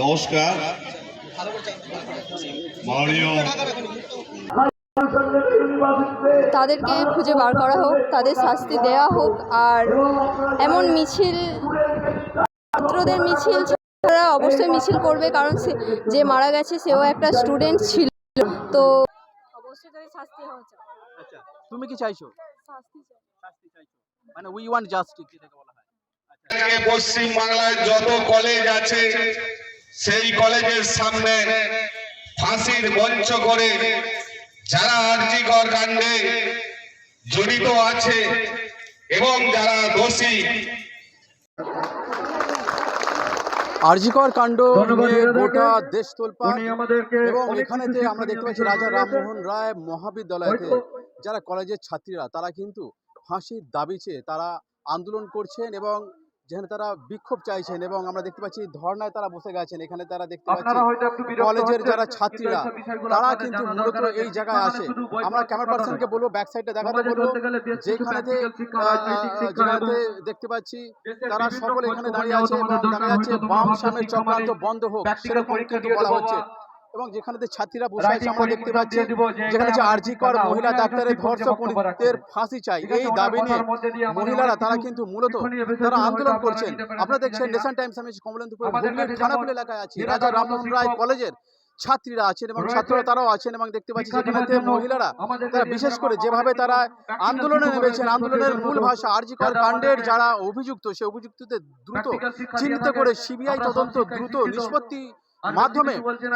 নমস্কার। মাননীয় তাদেরকে খুঁজে বার করা হোক তাদের শাস্তি দেওয়া হোক আর এমন মিছিল ছাত্রদের মিছিল ছাত্ররা অবশ্যই মিছিল করবে কারণ যে মারা গেছে সেও একটা স্টুডেন্ট ছিল। তো অবশ্যই তাদের শাস্তি হওয়া আচ্ছা তুমি কি চাইছো? শাস্তি চাইছো। মানে উই ওয়ান্ট জাস্টিস যেটাকে বলা পশ্চিম বাংলায় যত কলেজ আছে সেই কলেজের সামনে ফাঁসির মঞ্চ করে যারা আর্জিকর কাণ্ডে জড়িত আছে এবং যারা দোষী। আরজিকর কাণ্ড গোটা দেশ তোলপাড় উনি এবং এখানেতে আমরা দেখতে পাচ্ছি রাজা রামমোহন রায় মহাবিদ্যালয়তে যারা কলেজের ছাত্রীরা তারা কিন্তু ফাঁসির দাবি চেয়ে তারা আন্দোলন করছেন এবং যেখানে তারা বিক্ষোভ চাইছেন এবং আমরা দেখতে পাচ্ছি ধর্নায় তারা বসে গেছেন। এখানে তারা দেখতে পাচ্ছি কলেজের যারা ছাত্রীরা তারা কিন্তু মূলত এই জায়গায় আসে। মানে আমরা ক্যামেরা। পার্সনকে বলব ব্যাক সাইডটা দেখাতে বলব। যেখানেতে শিক্ষা যেখানেতে দেখতে পাচ্ছি তারা সকলে এখানে দাঁড়িয়ে আছে এবং দেখা যাচ্ছে বাম তোমরা সামনের চক্রান্ত মানে বন্ধ হোক সেরকম পরীক্ষা কিন্তু বলা হচ্ছে। এবং যেখানেতে ছাত্রীরা বসে আছে আমরা দেখতে পাচ্ছি যেখানে যে আরজিকর মহিলা ডাক্তারের একজন শিক্ষক ধর্ষক বক্তব্য ফাঁসি চাই। এই দাবি নিয়ে মহিলারা তারা কিন্তু মূলত তারা আন্দোলন করছেন। আপনারা দেখছেন। নেশন টাইমস আমি কমলেন্দুপুর কাছে এলাকায় আছি। রাজা রামমোহন রায় কলেজের ছাত্রীরা আছেন এবং ছাত্ররা তারাও আছেন এবং দেখতে পাচ্ছি যেখানে জন্য মহিলারা তারা বিশেষ করে যেভাবে তারা আন্দোলনে নেমেছেন আন্দোলনের মূল ভাষা আরজিকর কাণ্ডের যারা অভিযুক্ত সেই অভিযুক্তদের দ্রুত চিহ্নিত করে সিবিআই তদন্ত দ্রুত নিষ্পত্তি মাধ্যমে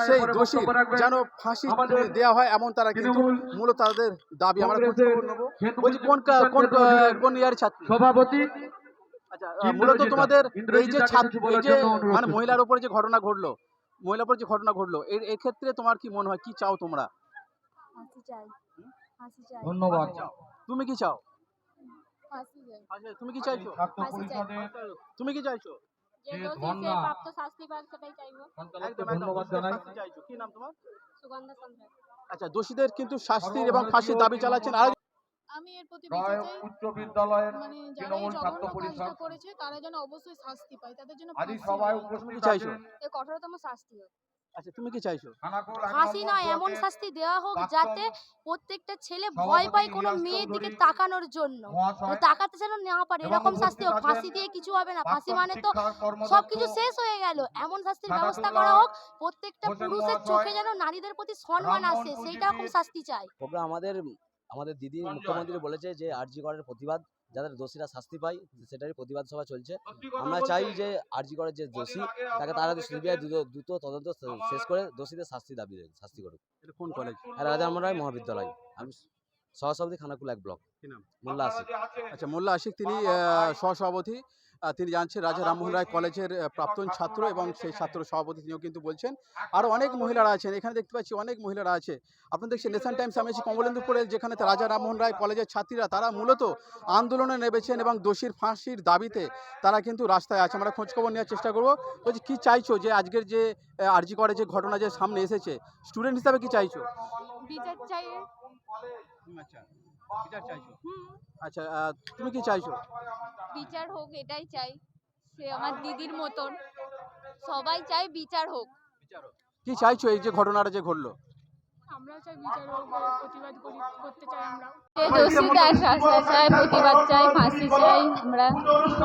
সেই দোষী যেন ফাঁসি দেওয়া হয় এমন তারা কিন্তু মূলত তাদের দাবি আমরা বলছি কোন কোন কোন ইয়ার ছাত্র? সভাপতি আচ্ছা মূলত তোমাদের এই যে ছাত্র এই যে মানে মহিলার উপরে যে ঘটনা ঘটলো মহিলার উপর যে ঘটনা ঘটলো এর এক্ষেত্রে তোমার কি মনে হয় কি চাও তোমরা? ফাঁসি চাই। ফাঁসি চাই। ধন্যবাদ। তুমি কি চাও? ফাঁসি চাই। তুমি কি চাইছো? ছাত্র পরিষদের তুমি কি চাইছো? যে যে দোষী সে প্রাপ্ত শাস্তি পাক সেটাই চাইব। একদম একদম ধন্যবাদ দোষীদের জানাই। চাইছো। কি নাম তোমার? সুগন্ধা চন্দ্র আচ্ছা দোষীদের কিন্তু শাস্তির এবং ফাঁসির দাবি চালাচ্ছেন। আর আমি এর প্রতি উচ্চ বিদ্যালয়ের মানে যারা তৃণমূল ছাত্র পরিষদ। করেছে তারা যেন অবশ্যই শাস্তি পায়। তাদের জন্য উপস্থিত চাইছো? কঠোরতম শাস্তি হোক। আচ্ছা তুমি কি চাইছো? ফাঁসি এমন শাস্তি দেওয়া হোক যাতে প্রত্যেকটা ছেলে ভয় পায় কোনো মেয়ের দিকে তাকানোর জন্য। তাকাতে যেন না পারে এরকম শাস্তি হোক ফাঁসি দিয়ে কিছু হবে না। ফাঁসি মানে তো সবকিছু শেষ হয়ে গেল। এমন শাস্তির ব্যবস্থা করা হোক প্রত্যেকটা পুরুষের চোখে যেন নারীদের প্রতি সম্মান আসে সেইটা রকম শাস্তি চাই। আমাদের আমাদের দিদি মুখ্যমন্ত্রী বলেছে যে আরজি করার প্রতিবাদ যাদের দোষীরা শাস্তি পায় সেটারই প্রতিবাদ সভা চলছে। আমরা চাই যে আরজি করের যে দোষী তাকে তারা সিবিআই দ্রুত দ্রুত তদন্ত শেষ করে দোষীদের শাস্তি দাবি শাস্তি করুক। এটা কোন কলেজ আর রাজা রায় মহাবিদ্যালয়। আমি সহসভাপতি খানাকুল এক ব্লক। কি নাম? মোল্লা আশিক। আচ্ছা মোল্লা আশিক তিনি সহসভাপতি। তিনি জানছেন রাজা রামমোহন রায় কলেজের প্রাক্তন ছাত্র এবং সেই ছাত্র সভাপতি তিনিও কিন্তু বলছেন আরও অনেক মহিলারা আছেন এখানে দেখতে পাচ্ছি অনেক মহিলারা আছে আপনার দেখছেন নেশন টাইমস আমি আছি কমলেন্দুপুরে যেখানে রাজা রামমোহন রায় কলেজের ছাত্রীরা তারা মূলত আন্দোলনে নেমেছেন এবং দোষীর ফাঁসির দাবিতে তারা কিন্তু রাস্তায় আছে আমরা খোঁজখবর নেওয়ার চেষ্টা করব বলছি কী চাইছো যে আজকের যে আরজি করে যে ঘটনা যে সামনে এসেছে স্টুডেন্ট হিসাবে কি চাইছো বিচার চাই আচ্ছা বিচার চাইছো? আচ্ছা আহ, তুমি কি চাইছো? বিচার হোক এটাই চাই। সে আমার দিদির মতন। সবাই চাই বিচার হোক। কি চাইছো এই যে ঘটনাটা যে ঘটলো? আমরাও চাই বিচার হোক প্রতিবাদ করি করতে চাই আমরা। যে তার শাস্তি চাই প্রতিবাদ চাই ফাঁসি চাই আমরা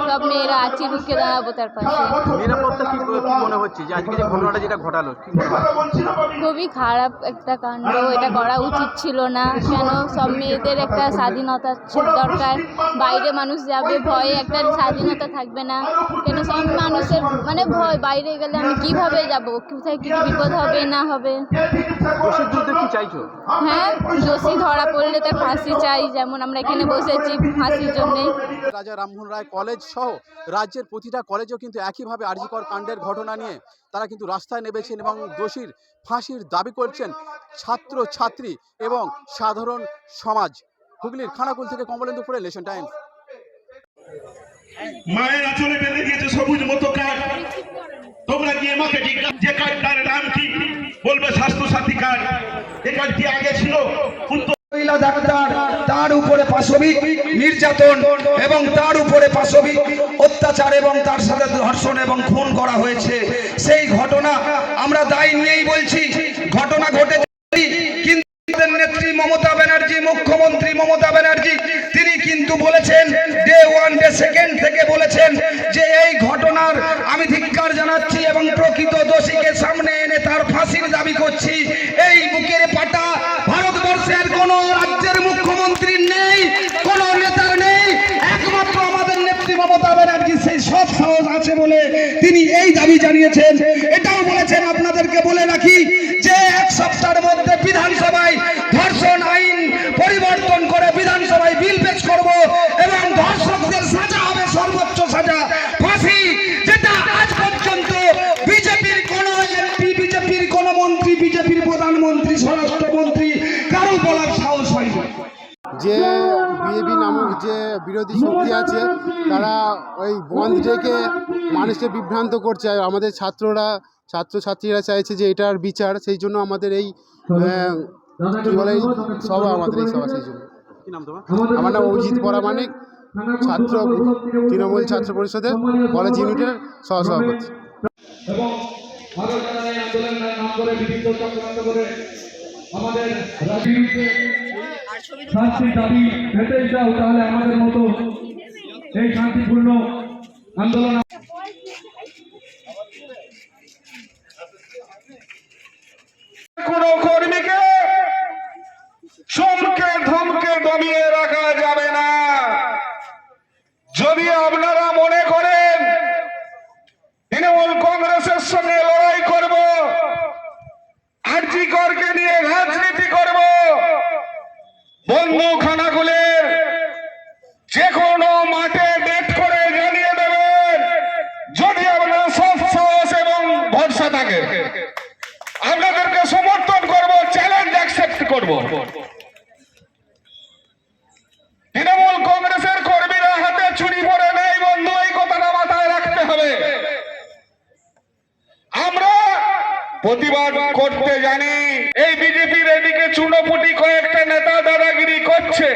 সব মেয়েরা আছি রুখে দাঁড়াবো তার পাশে। নিরাপত্তা কি কি মনে হচ্ছে? যে আজকে যে ঘটনাটা যেটা ঘটালো কি খুবই খারাপ একটা কাণ্ড এটা করা উচিত ছিল না। কেন? সব মেয়েদের একটা স্বাধীনতা দরকার। বাইরে মানুষ যাবে ভয়ে একটা স্বাধীনতা থাকবে না। কেন? সব মানুষের মানে ভয় বাইরে গেলে আমি কীভাবে যাব? কোথায় কি বিপদ হবে না হবে? দোষীর কি চাইছো? হ্যাঁ দোষী ধরা পড়লে তার ফাঁসি চাই যেমন আমরা এখানে বসেছি ফাঁসির জন্যেই। রাজা রামমোহন রায় কলেজ সহ রাজ্যের প্রতিটা কলেজেও কিন্তু একইভাবে আরজিকর কাণ্ডের ঘটনা নিয়ে তারা কিন্তু রাস্তায় নেমেছেন এবং দোষীর ফাঁসির দাবি করছেন ছাত্র ছাত্রী এবং সাধারণ সমাজ। হুগলির খানাকুল থেকে কমলেন্দুপুরে লেশন টাইমস মায়ের আচলে বেঁধে দিয়েছে সবুজ মতো কার্ড তোমরা গিয়ে মাকে জিজ্ঞাসা যে কার্ডটার নাম কি? বলবে স্বাস্থ্য সাথী কার্ড এই কার্ডটি আগে ছিল? উত্তর মহিলা ডাক্তার, তার উপরে পাশবিক নির্যাতন এবং তার উপরে পাশবিক অত্যাচার এবং তার সাথে ধর্ষণ এবং খুন করা হয়েছে। সেই ঘটনা আমরা দায় নিয়েই বলছি। ঘটনা ঘটেছে কিন্তু মমতা ব্যানার্জি, মুখ্যমন্ত্রী মমতা ব্যানার্জি, তিনি কিন্তু বলেছেন ডে ওয়ান ডে সেকেন্ড থেকে বলেছেন যে এই ঘটনার আমি ধিক্কার জানাচ্ছি এবং প্রকৃত দোষীকে সামনে ফাঁসির দাবি করছি। এই বুকের পাটা ভারতবর্ষের কোন রাজ্যের মুখ্যমন্ত্রীর নেই, কোন নেতার নেই। একমাত্র আমাদের নেত্রী মমতা ব্যানার্জি, সেই সব সাহস আছে বলে তিনি এই দাবি জানিয়েছেন। এটাও বলেছেন, আপনাদেরকে বলে রাখি যে এক সপ্তাহের মধ্যে বিধানসভায় ধর্ষণ আইন পরিবর্তন করে বিধানসভায় বিল পেশ করব এবং ধর্ষকদের সাজা হবে সর্বোচ্চ সাজা ফাঁসি যেটা আজ পর্যন্ত বিজেপির কোন এমপি বিজেপির কোন মন্ত্রী বিজেপির স্বরাষ্ট্রমন্ত্রী কারও বলার সাহস হয়নি। যে বিএবি নামক যে বিরোধী শক্তি আছে তারা ওই বন্ধ ডেকে মানুষকে বিভ্রান্ত করছে। আর আমাদের ছাত্ররা ছাত্রছাত্রীরা চাইছে যে এটার বিচার সেই জন্য আমাদের এই কি বলে এই সভা আমাদের এই সভা সেই জন্য। কি নাম তোমার আমার নাম অভিজিৎ পরামানিক ছাত্র তৃণমূল ছাত্র পরিষদের কলেজ ইউনিটের সহসভাপতি। এবং করে, বিভিন্ন চক্রান্ত করে আমাদের রাজনীতিতে শান্তির দাবি পেতেই চাও তাহলে আমাদের মতো এই শান্তিপূর্ণ আন্দোলন কোন কর্মীকে চমকে ধমকে দমিয়ে সমস্যা থাকে। আপনাদেরকে সমর্থন করব চ্যালেঞ্জ অ্যাকসেপ্ট করব। তৃণমূল কংগ্রেসের কর্মীরা হাতে চুরি পরে নেই বন্ধু, এই কথাটা মাথায় রাখতে হবে। আমরা প্রতিবাদ করতে জানি, এই বিজেপির এদিকে চুনোপুটি কয়েকটা নেতা দাদাগিরি করছে।